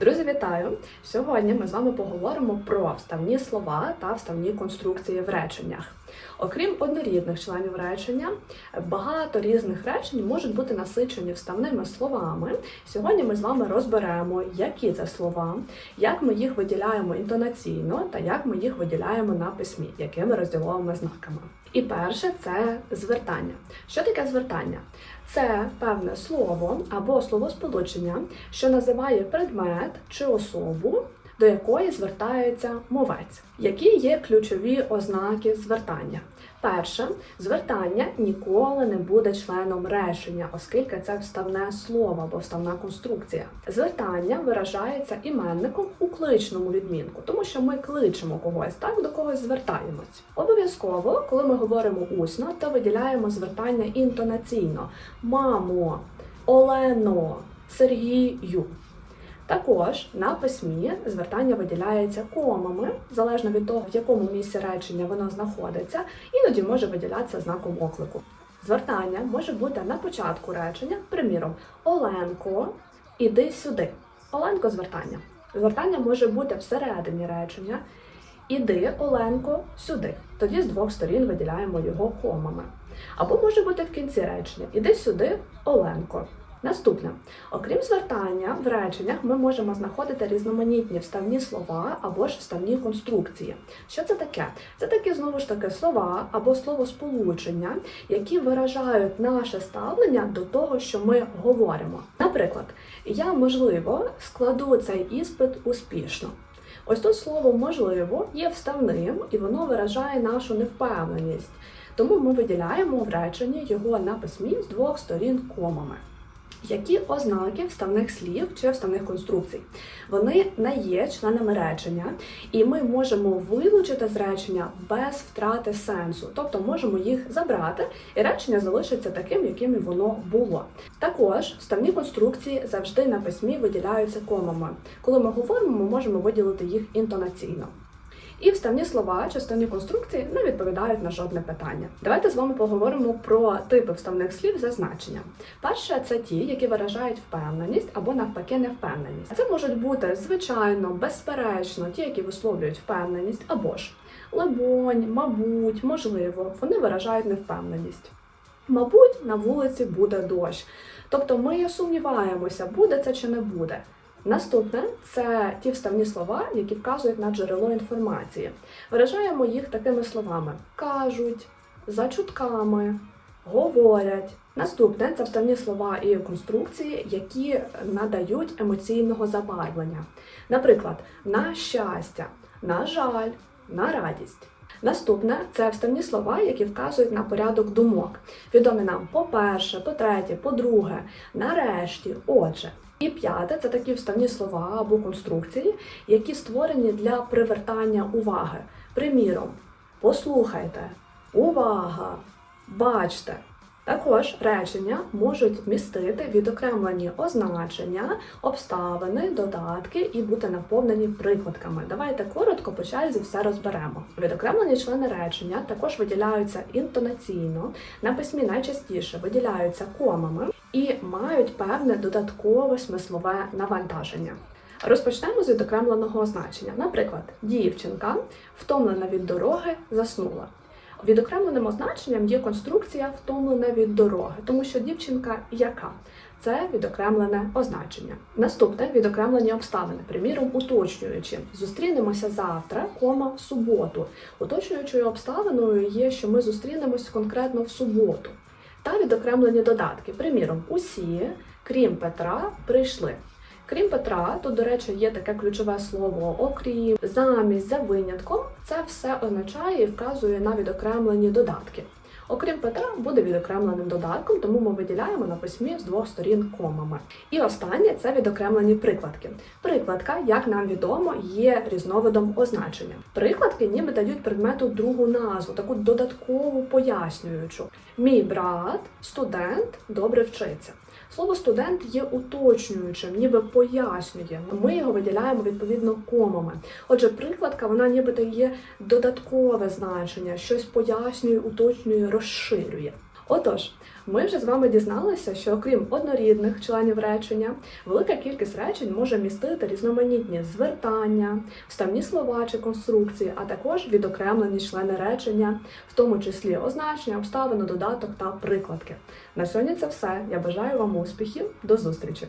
Друзі, вітаю! Сьогодні ми з вами поговоримо про вставні слова та вставні конструкції в реченнях. Окрім однорідних членів речення, багато різних речень можуть бути насичені вставними словами. Сьогодні ми з вами розберемо, які це слова, як ми їх виділяємо інтонаційно та як ми їх виділяємо на письмі, якими розділовими знаками. І перше це звертання. Що таке звертання? Це певне слово або словосполучення, що називає предмет чи особу, до якої звертається мовець. Які є ключові ознаки звертання? Перше, звертання ніколи не буде членом речення, оскільки це вставне слово або вставна конструкція. Звертання виражається іменником у кличному відмінку, тому що ми кличемо когось, так до когось звертаємось. Обов'язково, коли ми говоримо усно, то виділяємо звертання інтонаційно: мамо, Олено, Сергію. Також на письмі звертання виділяється комами, залежно від того, в якому місці речення воно знаходиться, іноді може виділятися знаком оклику. Звертання може бути на початку речення, приміром, Оленко, іди сюди. Оленко звертання. Звертання може бути всередині речення. Іди, Оленко, сюди. Тоді з двох сторін виділяємо його комами. Або може бути в кінці речення Іди сюди, Оленко. Наступне, окрім звертання, в реченнях ми можемо знаходити різноманітні вставні слова або ж вставні конструкції. Що це таке? Це такі знову ж таки слова або словосполучення, які виражають наше ставлення до того, що ми говоримо. Наприклад, я можливо складу цей іспит успішно. Ось тут слово можливо є вставним і воно виражає нашу невпевненість. Тому ми виділяємо в реченні його на письмі з двох сторін комами. Які ознаки вставних слів чи вставних конструкцій? Вони не є членами речення, і ми можемо вилучити з речення без втрати сенсу, тобто можемо їх забрати, і речення залишиться таким, яким воно було. Також вставні конструкції завжди на письмі виділяються комами. Коли ми говоримо, ми можемо виділити їх інтонаційно. І вставні слова чи конструкції не відповідають на жодне питання. Давайте з вами поговоримо про типи вставних слів за значенням. Перше це ті, які виражають впевненість або навпаки невпевненість. Це можуть бути звичайно, безперечно, ті, які висловлюють впевненість, або ж либонь, мабуть, можливо, вони виражають невпевненість. Мабуть, на вулиці буде дощ. Тобто ми сумніваємося, буде це чи не буде. Наступне це ті вставні слова, які вказують на джерело інформації. Виражаємо їх такими словами: кажуть, за чутками, говорять. Наступне це вставні слова і конструкції, які надають емоційного забарвлення. Наприклад, на щастя, на жаль, на радість. Наступне це вставні слова, які вказують на порядок думок. Відомі нам по-перше, по-третє, по-друге, нарешті, отже. І п'яте це такі вставні слова або конструкції, які створені для привертання уваги. Приміром, послухайте, увага, бачте. Також речення можуть містити відокремлені означення, обставини, додатки і бути наповнені прикладками. Давайте коротко по черзі все розберемо. Відокремлені члени речення також виділяються інтонаційно, на письмі найчастіше виділяються комами і мають певне додаткове смислове навантаження. Розпочнемо з відокремленого означення. Наприклад, дівчинка, втомлена від дороги, заснула. Відокремленим означенням є конструкція втомлена від дороги, тому що дівчинка яка? Це відокремлене означення. Наступне відокремлені обставини, приміром, уточнюючи. Зустрінемося завтра, кома в суботу. Уточнюючою обставиною є, що ми зустрінемось конкретно в суботу. Та відокремлені додатки. Приміром, усі, крім Петра, прийшли. Крім Петра, тут, до речі, є таке ключове слово окрім, замість, за винятком. Це все означає і вказує на відокремлені додатки. Окрім Петра, буде відокремленим додатком, тому ми виділяємо на письмі з двох сторін комами. І останнє це відокремлені прикладки. Прикладка, як нам відомо, є різновидом означення. Прикладки ніби дають предмету другу назву, таку додаткову пояснюючу. Мій брат, студент, добре вчиться. Слово студент є уточнюючим, ніби пояснює. Ми його виділяємо відповідно комами. Отже, прикладка вона нібито є додаткове значення, щось пояснює, уточнює, розширює. Отож, ми вже з вами дізналися, що окрім однорідних членів речення, велика кількість речень може містити різноманітні звертання, вставні слова чи конструкції, а також відокремлені члени речення, в тому числі означення, обставини, додаток та прикладки. На сьогодні це все. Я бажаю вам успіхів. До зустрічі!